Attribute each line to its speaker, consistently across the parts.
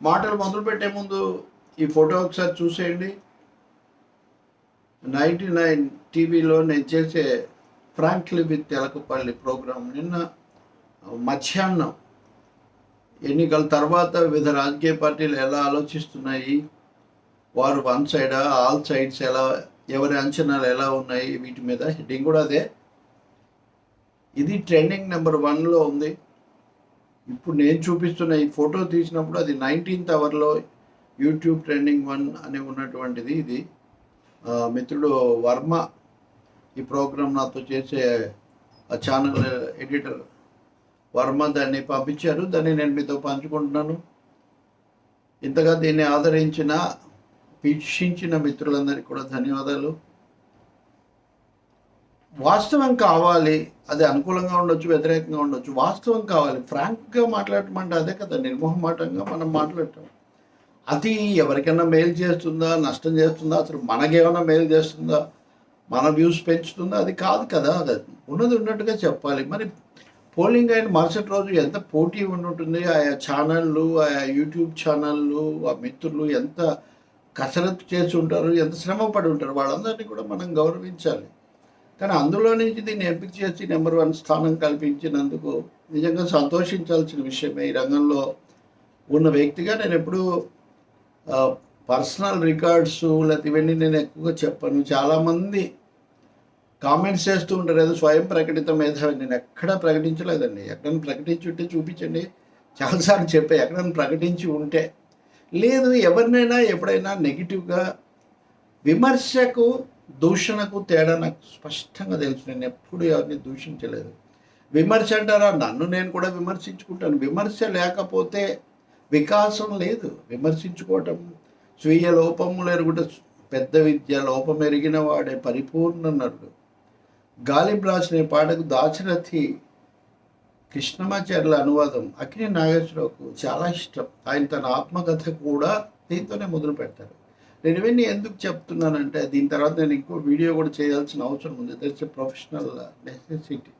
Speaker 1: మాటలు మొదలుపెట్టే ముందు ఈ ఫోటో ఒకసారి చూసేయండి. నైంటీ నైన్ టీవీలో నేను చేసే ఫ్రాంక్లీ విత్ తెలకపల్లి ప్రోగ్రాం నిన్న మధ్యాహ్నం ఎన్నికల తర్వాత వివిధ రాజకీయ పార్టీలు ఎలా ఆలోచిస్తున్నాయి వారు వన్ సైడా ఆల్ సైడ్స్ ఎలా ఎవరి అంచనాలు ఎలా ఉన్నాయి వీటి మీద హెడ్డింగ్ కూడా అదే. ఇది ట్రెండింగ్ నెంబర్ వన్లో ఉంది. ఇప్పుడు నేను చూపిస్తున్న ఈ ఫోటో తీసినప్పుడు అది నైన్టీన్త్ అవర్లో యూట్యూబ్ ట్రెండింగ్ వన్ అని ఉన్నటువంటిది ఇది. మిత్రుడు వర్మ ఈ ప్రోగ్రామ్ నాతో చేసే ఛానల్ ఎడిటర్ వర్మ దాన్ని పంపించారు. దాన్ని నేను మీతో పంచుకుంటున్నాను. ఇంతగా దీన్ని ఆదరించిన వీక్షించిన మిత్రులందరికీ కూడా ధన్యవాదాలు. వాస్తవం కావాలి అది అనుకూలంగా ఉండొచ్చు వ్యతిరేకంగా ఉండొచ్చు వాస్తవం కావాలి. ఫ్రాంక్గా మాట్లాడటం అదే కదా నిర్మోహమాటంగా మనం మాట్లాడటం. అది ఎవరికైనా మేలు చేస్తుందా నష్టం చేస్తుందా అసలు మనకేమైనా మేలు చేస్తుందా మన వ్యూస్ పెంచుతుందా అది కాదు కదా. అది ఉన్నది ఉన్నట్టుగా చెప్పాలి. మరి పోలింగ్ అయిన మరుసటి రోజు ఎంత పోటీ ఉంటుంది ఆయా ఛానళ్ళు ఆయా యూట్యూబ్ ఛానళ్ళు ఆ మిత్రులు ఎంత కసరత్తు చేసి ఉంటారు ఎంత శ్రమ పడి ఉంటారు వాళ్ళందరినీ కూడా మనం గౌరవించాలి. కానీ అందులో నుంచి దీన్ని ఎంపిక చేసి నెంబర్ వన్ స్థానం కల్పించినందుకు నిజంగా సంతోషించాల్సిన విషయమే ఈ రంగంలో ఉన్న వ్యక్తిగా నేను ఎప్పుడూ పర్సనల్ రికార్డ్స్ లేకపోతే ఇవన్నీ నేను ఎక్కువగా చెప్పను. చాలామంది కామెంట్స్ చేస్తూ ఉంటారు ఏదో స్వయం ప్రకటిత మేధావి. నేను ఎక్కడా ప్రకటించలేదండి. ఎక్కడైనా ప్రకటించి ఉంటే చూపించండి. చాలాసార్లు చెప్పే ఎక్కడైనా ప్రకటించి ఉంటే. లేదు ఎవరినైనా ఎప్పుడైనా నెగిటివ్గా విమర్శకు దూషణకు తేడా నాకు స్పష్టంగా తెలుసు. నేను ఎప్పుడు ఎవరిని దూషించలేదు. విమర్శ అంటారా? నన్ను నేను కూడా విమర్శించుకుంటాను. విమర్శ లేకపోతే వికాసం లేదు. విమర్శించుకోవటం స్వీయ లోపములు ఎరుగుట పెద్ద విద్య. లోపం ఎరిగిన వాడే పరిపూర్ణ నరుడు గాలిబ్ రాసిన పాటకు దాశరథి కృష్ణమాచార్యుల అనువాదం అక్కినే నాగేశ్వరరావుకు చాలా ఇష్టం. ఆయన తన ఆత్మకథ కూడా దీంతోనే మొదలు పెడతారు. నేను ఇవన్నీ ఎందుకు చెప్తున్నానంటే దీని తర్వాత నేను ఇంకో వీడియో కూడా చేయాల్సిన అవసరం ఉంది. దట్స్ ప్రొఫెషనల్ నెసెసిటీ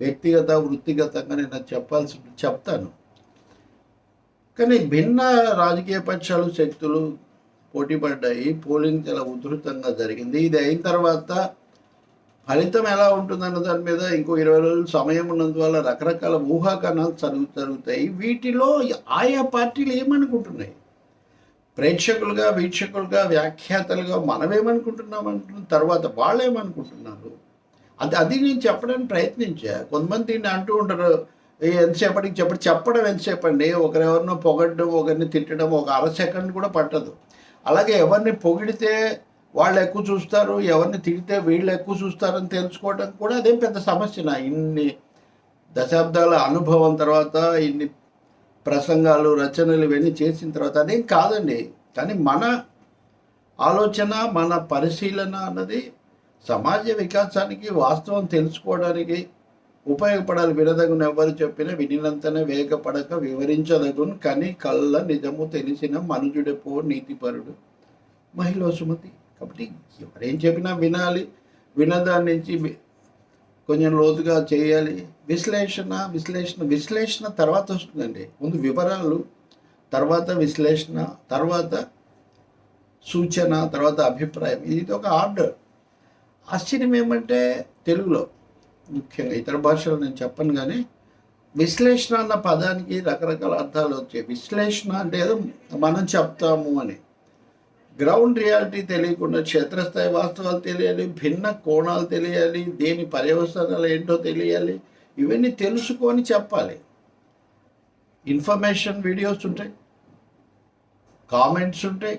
Speaker 1: వ్యక్తిగత వృత్తిగతంగా నేను చెప్పాల్సి చెప్తాను. కానీ భిన్న రాజకీయ పక్షాలు శక్తులు పోటీ పడ్డాయి పోలింగ్ చాలా ఉధృతంగా జరిగింది. ఇది అయిన తర్వాత ఫలితం ఎలా ఉంటుందన్న దాని మీద ఇంకో ఇరవై రోజులు సమయం ఉన్నందువల్ల రకరకాల ఊహాకణాలు జరుగు జరుగుతాయి వీటిలో ఆయా పార్టీలు ఏమనుకుంటున్నాయి? ప్రేక్షకులుగా వీక్షకులుగా వ్యాఖ్యాతలుగా మనమేమనుకుంటున్నాం అంటున్న తర్వాత వాళ్ళు ఏమనుకుంటున్నారు అది అది నేను చెప్పడానికి ప్రయత్నించా. కొంతమంది దీన్ని అంటూ ఉంటారు ఎంతసేపటికి చెప్పడు చెప్పడం ఎంతసేపండి ఒకరెవరినో పొగడ్డం ఒకరిని తిట్టడం ఒక అర సెకండ్ కూడా పట్టదు. అలాగే ఎవరిని పొగిడితే వాళ్ళు ఎక్కువ చూస్తారు ఎవరిని తిడితే వీళ్ళు ఎక్కువ చూస్తారని తెలుసుకోవడం కూడా అదేం పెద్ద సమస్య నా. ఇన్ని దశాబ్దాల అనుభవం తర్వాత ఇన్ని ప్రసంగాలు రచనలు ఇవన్నీ చేసిన తర్వాత అదేం కాదండి. కానీ మన ఆలోచన మన పరిశీలన అన్నది సమాజ వికాసానికి వాస్తవం తెలుసుకోవడానికి ఉపయోగపడాలి. వినదగును ఎవరు చెప్పినా వినినంతనే వేగపడక వివరించదగును కానీ కళ్ళ నిజము తెలిసిన మనుజుడెపో నీతిపరుడు మహిళ సుమతి. కాబట్టి ఎవరేం చెప్పినా వినాలి. వినదాని నుంచి కొంచెం లోతుగా చేయాలి. విశ్లేషణ విశ్లేషణ విశ్లేషణ తర్వాత వస్తుందండి. ముందు వివరాలు తర్వాత విశ్లేషణ తర్వాత సూచన తర్వాత అభిప్రాయం. ఇది ఒక ఆర్డర్. ఆశ్చర్యం ఏమంటే తెలుగులో. ముఖ్యంగా ఇతర భాషలో నేను చెప్పను కానీ విశ్లేషణ అన్న పదానికి రకరకాల అర్థాలు వచ్చాయి. విశ్లేషణ అంటే ఏదో మనం చెప్తాము అని. గ్రౌండ్ రియాలిటీ తెలియకుండా క్షేత్రస్థాయి వాస్తవాలు తెలియాలి భిన్న కోణాలు తెలియాలి దేని పర్యవసనాలు ఏంటో తెలియాలి ఇవన్నీ తెలుసుకొని చెప్పాలి. ఇన్ఫర్మేషన్ వీడియోస్ ఉంటాయి కామెంట్స్ ఉంటాయి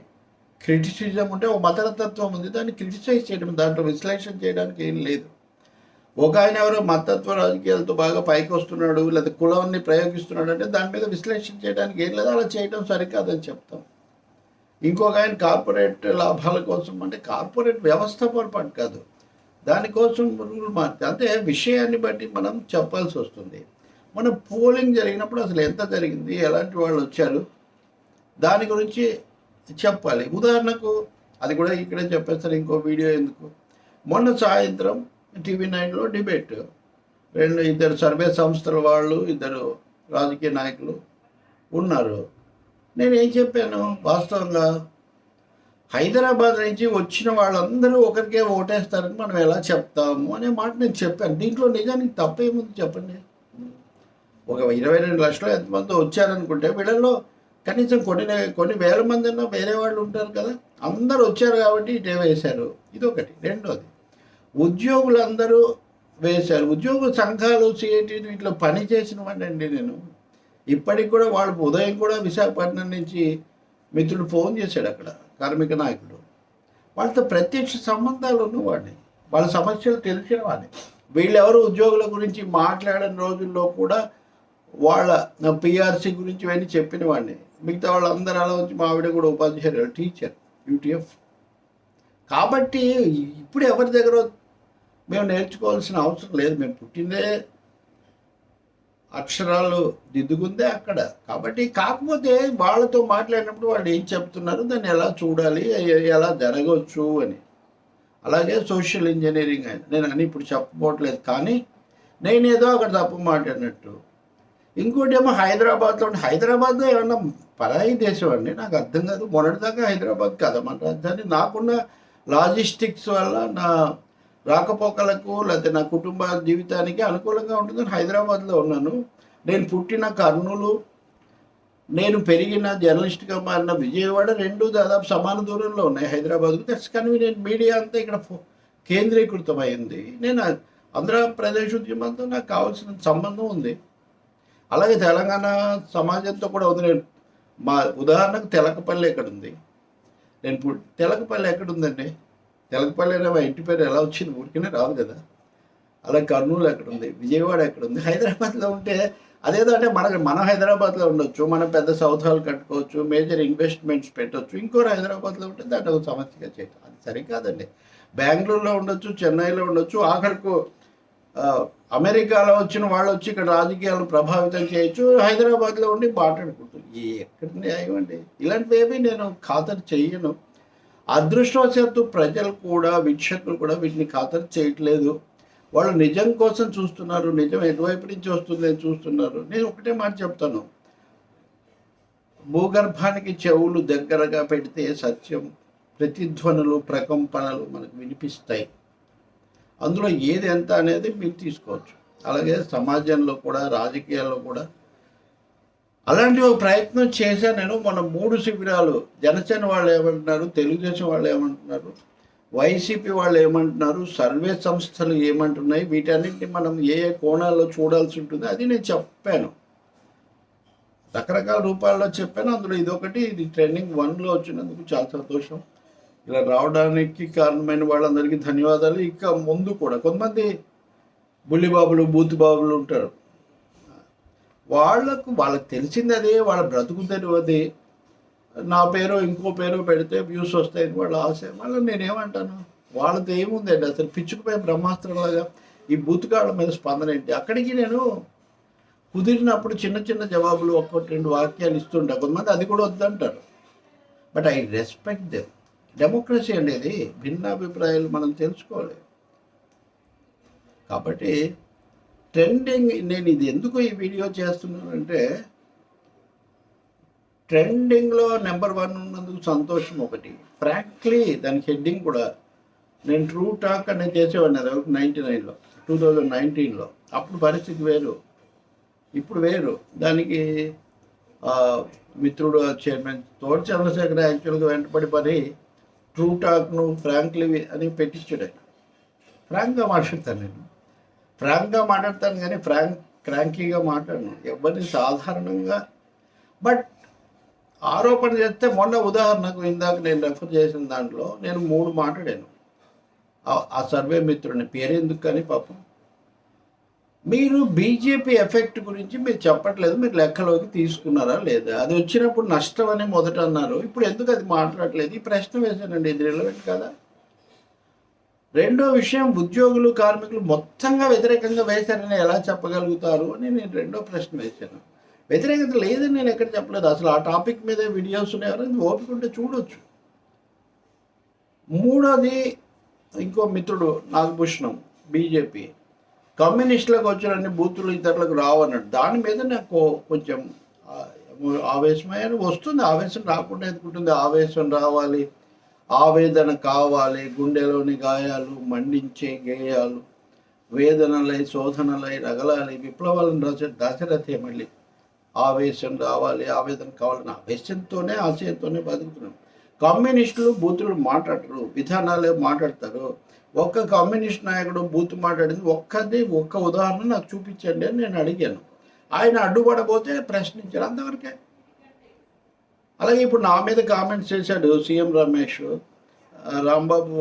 Speaker 1: క్రిటిసిజం ఉంటే ఒక మతతత్వం ఉంది దాన్ని క్రిటిసైజ్ చేయడం దాంట్లో విశ్లేషణ చేయడానికి ఏం లేదు. ఒక ఆయన ఎవరో మతత్వ రాజకీయాలతో బాగా పైకి వస్తున్నాడు లేదా కులాన్ని ప్రయోగిస్తున్నాడు అంటే దాని మీద విశ్లేషణ చేయడానికి ఏం లేదు అలా చేయడం సరికాదని చెప్తాం. ఇంకొక ఆయన కార్పొరేట్ లాభాల కోసం అంటే కార్పొరేట్ వ్యవస్థ పొరపాటు కాదు. దానికోసం రూల్ మార్చి అంటే విషయాన్ని బట్టి మనం చెప్పాల్సి వస్తుంది. మన పోలింగ్ జరిగినప్పుడు అసలు ఎంత జరిగింది? ఎలాంటి వాళ్ళు వచ్చారు? దాని గురించి చెప్పాలి. ఉదాహరణకు అది కూడా ఇక్కడే చెప్పేస్తారు ఇంకో వీడియో ఎందుకు? మొన్న సాయంత్రం టీవీ నైన్లో డిబేట్. రెండు ఇద్దరు సర్వే సంస్థల వాళ్ళు ఇద్దరు రాజకీయ నాయకులు ఉన్నారు. నేనేం చెప్పాను? వాస్తవంగా హైదరాబాద్ నుంచి వచ్చిన వాళ్ళందరూ ఒకరికే ఓటేస్తారని మనం ఎలా చెప్తాము అనే మాట నేను చెప్పాను. దీంట్లో నిజానికి తప్పేముంది చెప్పండి? ఒక ఇరవై రెండు లక్షలు ఎంతమంది వచ్చారనుకుంటే వీళ్ళలో కనీసం కొన్ని కొన్ని వేల మంది అన్నా వేరే వాళ్ళు ఉంటారు కదా అందరూ వచ్చారు కాబట్టి ఇటే వేశారు. ఇది ఒకటి రెండోది ఉద్యోగులందరూ వేశారు. ఉద్యోగ సంఘాలు సిఐటి వీటిలో పని చేసిన అండి నేను. ఇప్పటికి కూడా వాళ్ళు ఉదయం కూడా విశాఖపట్నం నుంచి మిత్రుడు ఫోన్ చేశాడు అక్కడ కార్మిక నాయకుడు. వాళ్ళతో ప్రత్యక్ష సంబంధాలు ఉన్నవాడిని. వాళ్ళ సమస్యలు తెలిసిన వాడిని వీళ్ళెవరు ఉద్యోగుల గురించి మాట్లాడిన రోజుల్లో కూడా వాళ్ళ పిఆర్సీ గురించి ఇవన్నీ చెప్పిన వాడిని మిగతా వాళ్ళందరూ అలా వచ్చి మా ఆవిడ కూడా ఉపాధ్యాయులు టీచర్ యూటీఎఫ్. కాబట్టి ఇప్పుడు ఎవరి దగ్గర మేము నేర్చుకోవాల్సిన అవసరం లేదు. మేము పుట్టిందే అక్షరాలు దిద్దుకుందే అక్కడ. కాబట్టి కాకపోతే వాళ్ళతో మాట్లాడినప్పుడు వాళ్ళు ఏం చెప్తున్నారు? దాన్ని ఎలా చూడాలి? ఎలా జరగవచ్చు అని. అలాగే సోషల్ ఇంజనీరింగ్ అని. నేను అని ఇప్పుడు చెప్పబోట్లేదు కానీ నేనేదో అక్కడ తప్పు మాట్లాడినట్టు. ఇంకోటి ఏమో హైదరాబాద్లో ఉండి. హైదరాబాద్లో ఏమన్నా పరాయి దేశం అండి? నాకు అర్థం కాదు. మొన్నటిదాకా హైదరాబాద్ కదా. మన రాజధాని. నాకున్న లాజిస్టిక్స్ వల్ల నా రాకపోకలకు లేకపోతే నా కుటుంబ జీవితానికి అనుకూలంగా ఉంటుందని హైదరాబాద్లో ఉన్నాను. నేను పుట్టిన కర్నూలు నేను పెరిగిన జర్నలిస్ట్గా మారిన విజయవాడ రెండు దాదాపు సమాన దూరంలో ఉన్నాయి. హైదరాబాద్కు దట్స్ కన్వీనియంట్ మీడియా అంతా ఇక్కడ కేంద్రీకృతమైంది. నేను ఆంధ్రప్రదేశ్ ఉద్యమంతో నాకు కావాల్సిన సంబంధం ఉంది. అలాగే తెలంగాణ సమాజంతో కూడా ఉంది. నేను మా ఉదాహరణకు తెలకపల్లి ఎక్కడ ఉంది నేను పు- తెలకపల్లి ఎక్కడ ఉందండి తెలకపల్లి అనే మా ఇంటి పేరు ఎలా వచ్చింది? ఊరికనే రాదు కదా. అలా కర్నూలు ఎక్కడ ఉంది? విజయవాడ ఎక్కడ ఉంది? హైదరాబాద్లో ఉంటే అదేదో అంటే మన మనం హైదరాబాద్లో ఉండొచ్చు మనం పెద్ద సౌత్ హాల్ కట్టుకోవచ్చు మేజర్ ఇన్వెస్ట్మెంట్స్ పెట్టవచ్చు ఇంకోరు హైదరాబాద్లో ఉంటే దాన్ని ఒక సమస్యగా చేయటం. అది సరికాదండి. బెంగళూరులో ఉండొచ్చు చెన్నైలో ఉండొచ్చు ఆఖరికు అమెరికాలో వచ్చిన వాళ్ళు వచ్చి ఇక్కడ రాజకీయాలను ప్రభావితం చేయొచ్చు హైదరాబాద్లో ఉండి మాట్లాడుకుంటారు ఎక్కడ న్యాయం అండి? ఇలాంటివేవి నేను ఖాతరు చెయ్యను. అదృష్టవశాత్తు ప్రజలు కూడా వీక్షకులు కూడా వీటిని ఖాతరు చేయట్లేదు. వాళ్ళు నిజం కోసం చూస్తున్నారు నిజం ఎటువైపు నుంచి వస్తుంది అని చూస్తున్నారు. నేను ఒకటే మాట చెప్తాను. భూగర్భానికి చెవులు దగ్గరగా పెడితే సత్యం ప్రతిధ్వనులు ప్రకంపనలు మనకు వినిపిస్తాయి. అందులో ఏది ఎంత అనేది మీరు తీసుకోవచ్చు. అలాగే సమాజంలో కూడా రాజకీయాల్లో కూడా అలాంటి ఒక ప్రయత్నం చేశాను నేను. మన మూడు శిబిరాలు జనసేన వాళ్ళు ఏమంటున్నారు తెలుగుదేశం వాళ్ళు ఏమంటున్నారు వైసీపీ వాళ్ళు ఏమంటున్నారు సర్వే సంస్థలు ఏమంటున్నాయి వీటన్నిటిని మనం ఏ ఏ కోణాల్లో చూడాల్సి ఉంటుంది అది నేను చెప్పాను. రకరకాల రూపాల్లో చెప్పాను. అందులో ఇదొకటి ఇది ట్రెండింగ్ వన్లో వచ్చినందుకు చాలా సంతోషం. ఇలా రావడానికి కారణమైన వాళ్ళందరికీ ధన్యవాదాలు. ఇంకా ముందు కూడా కొంతమంది బుల్లిబాబులు బూతుబాబులు ఉంటారు. వాళ్ళకు వాళ్ళకి తెలిసింది అదే వాళ్ళ బ్రతుకు తెలియదు నా పేరు ఇంకో పేరు పెడితే వ్యూస్ వస్తాయని వాళ్ళ ఆశ. మళ్ళీ నేనేమంటాను? వాళ్ళది ఏముందండి? అసలు పిచ్చుకుపోయే బ్రహ్మాస్త్రంలాగా ఈ బూతుకాళ్ళ మీద స్పందన ఏంటి? అక్కడికి నేను కుదిరినప్పుడు చిన్న చిన్న జవాబులు ఒక్కొక్కటి రెండు వాక్యాలు ఇస్తుంటా. కొంతమంది అది కూడా వద్దంటారు. But I respect them. Democracy అనేది భిన్నాభిప్రాయాలు మనం తెలుసుకోవాలి. కాబట్టి ట్రెండింగ్ నేను ఇది ఎందుకు ఈ వీడియో చేస్తున్నానంటే ట్రెండింగ్లో నెంబర్ వన్ ఉన్నందుకు సంతోషం ఒకటి. ఫ్రాంక్లీ దానికి హెడ్డింగ్ కూడా నేను ట్రూ టాక్ అనేది చేసేవాడిని. అది నైంటీ నైన్లో టూ థౌజండ్ నైన్టీన్లో. అప్పుడు పరిస్థితి వేరు. ఇప్పుడు వేరు. దానికి మిత్రుడు చైర్మన్ తోడు చంద్రశేఖర్ యాక్చువల్గా వెంటపడి పని ట్రూ టాక్ను ఫ్రాంక్లీ అని పెట్టించాడు ఫ్రాంక్గా మాట్లాడతాను నేను. ఫ్రాంక్గా మాట్లాడతాను కానీ ఫ్రాంక్ క్రాంకీగా మాట్లాడను. ఎవరిని సాధారణంగా బట్ ఆరోపణ చేస్తే మొన్న ఉదాహరణకు ఇందాక నేను రెఫర్ చేసిన దాంట్లో నేను మూడు మాట్లాడాను. ఆ- సర్వే మిత్రుని పేరెందుకు కానీ పాపం. మీరు బీజేపీ ఎఫెక్ట్ గురించి మీరు చెప్పట్లేదు. మీరు లెక్కలోకి తీసుకున్నారా లేదా? అది వచ్చినప్పుడు నష్టం అని మొదట అన్నారు. ఇప్పుడు ఎందుకు అది మాట్లాడలేదు ఈ ప్రశ్న వేశానండి. ఇది రిలవెంట్ కదా? రెండో విషయం ఉద్యోగులు కార్మికులు మొత్తంగా వ్యతిరేకంగా వేశారని ఎలా చెప్పగలుగుతారు అని నేను రెండో ప్రశ్న వేశాను. వ్యతిరేకత లేదని నేను ఎక్కడ చెప్పలేదు. అసలు ఆ టాపిక్ మీద వీడియోస్ ఉన్నాయని ఓపిక ఉంటే చూడొచ్చు. మూడోది ఇంకో మిత్రుడు నాగభూషణం బీజేపీ. కమ్యూనిస్టులకు వచ్చినన్ని బూతులు ఇతరులకు రావన్నాడు దాని మీద నాకు కొంచెం ఆవేశమయ్యాను. వస్తుంది. ఆవేశం రాకుండా ఎందుకుంటుంది ఆవేశం రావాలి. ఆవేదన కావాలి గుండెలోని గాయాలు మండించే గేయాలు వేదనలై శోధనలై రగలాలి విప్లవాలను రచ దశరథే మళ్ళీ. ఆవేశం రావాలి ఆవేదన కావాలని ఆవేశంతోనే ఆశయంతోనే బతుకుతున్నాం. కమ్యూనిస్టులు బూతులు మాట్లాడరు విధానాలే మాట్లాడతారు. ఒక్క కమ్యూనిస్ట్ నాయకుడు బూత్ మాట్లాడింది ఒక్కది ఒక్క ఉదాహరణ నాకు చూపించండి అని నేను అడిగాను. ఆయన అడ్డుపడబోతే ప్రశ్నించారు అంతవరకే. అలాగే ఇప్పుడు నా మీద కామెంట్స్ చేశాడు సీఎం రమేష్. రాంబాబు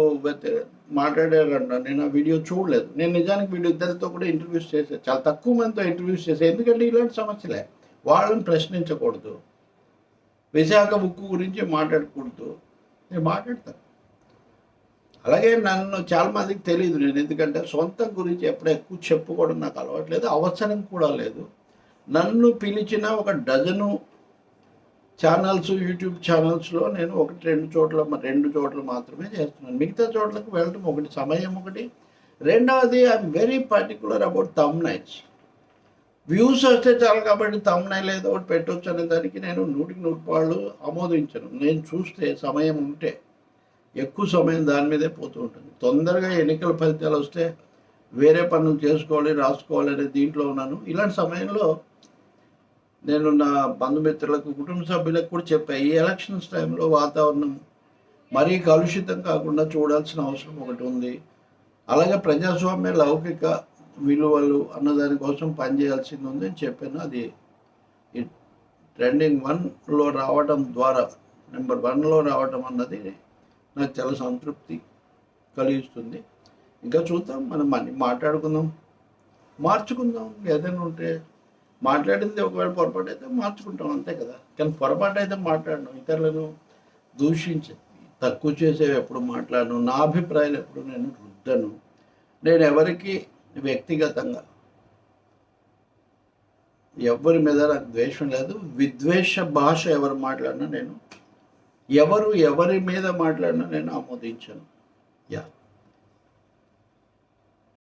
Speaker 1: మాట్లాడారంట నేను ఆ వీడియో చూడలేదు. నేను నిజానికి వీడియో ఇద్దరితో కూడా ఇంటర్వ్యూస్ చేశాను చాలా తక్కువ మందితో ఇంటర్వ్యూస్ చేశాను ఎందుకంటే ఇలాంటి సమస్యలే. వాళ్ళని ప్రశ్నించకూడదు. విశాఖ ఉక్కు గురించి మాట్లాడకూడదు. నేను మాట్లాడతాను అలాగే నన్ను చాలా మందికి తెలియదు నేను. ఎందుకంటే సొంతం గురించి ఎప్పుడు ఎక్కువ చెప్పుకోవడం నాకు అలవాట్లేదు అవసరం కూడా లేదు. నన్ను పిలిచిన ఒక డజను ఛానల్స్ యూట్యూబ్ ఛానల్స్లో నేను ఒకటి రెండు చోట్ల రెండు చోట్ల మాత్రమే చేస్తున్నాను. మిగతా చోట్లకు వెళ్ళడం ఒకటి సమయం ఒకటి. రెండవది I'm very particular about them nights views వస్తే చాలు కాబట్టి తమ్ నైల్ ఏదో ఒకటి పెట్టవచ్చు అనే దానికి నేను నూటికి నూటి పాళ్ళు ఆమోదించను. నేను చూస్తే సమయం ఉంటే ఎక్కువ సమయం దాని మీదే పోతూ ఉంటుంది. తొందరగా ఎన్నికల ఫలితాలు వస్తే వేరే పనులు చేసుకోవాలి రాసుకోవాలి అనే దీంట్లో ఉన్నాను. ఇలాంటి సమయంలో నేను నా బంధుమిత్రులకు కుటుంబ సభ్యులకు కూడా చెప్పాను ఈ ఎలక్షన్స్ టైంలో వాతావరణం మరీ కలుషితం కాకుండా చూడాల్సిన అవసరం ఒకటి ఉంది. అలాగే ప్రజాస్వామ్య లౌకిక విలువలు అన్న దానికోసం పనిచేయాల్సింది ఉంది అని చెప్పాను. అది ట్రెండింగ్ వన్లో రావడం ద్వారా నెంబర్ వన్లో రావడం అన్నది నాకు చాలా సంతృప్తి కలిగిస్తుంది. ఇంకా చూద్దాం మనం అన్ని మాట్లాడుకుందాం మార్చుకుందాం. ఏదైనా ఉంటే మాట్లాడింది ఒకవేళ పొరపాటు అయితే మార్చుకుంటాం అంతే కదా. కానీ పొరపాటు అయితే మాట్లాడను ఇతరులను దూషించి తక్కువ చేసేవి ఎప్పుడు మాట్లాడను నా అభిప్రాయాలు ఎప్పుడు నేను రుద్దను. నేను ఎవరికి వ్యక్తిగతంగా ఎవరి మీద నాకు ద్వేషం లేదు విద్వేష భాష ఎవరు మాట్లాడినా నేను ఎవరు ఎవరి మీద మాట్లాడినా నేను ఆమోదించను. యా.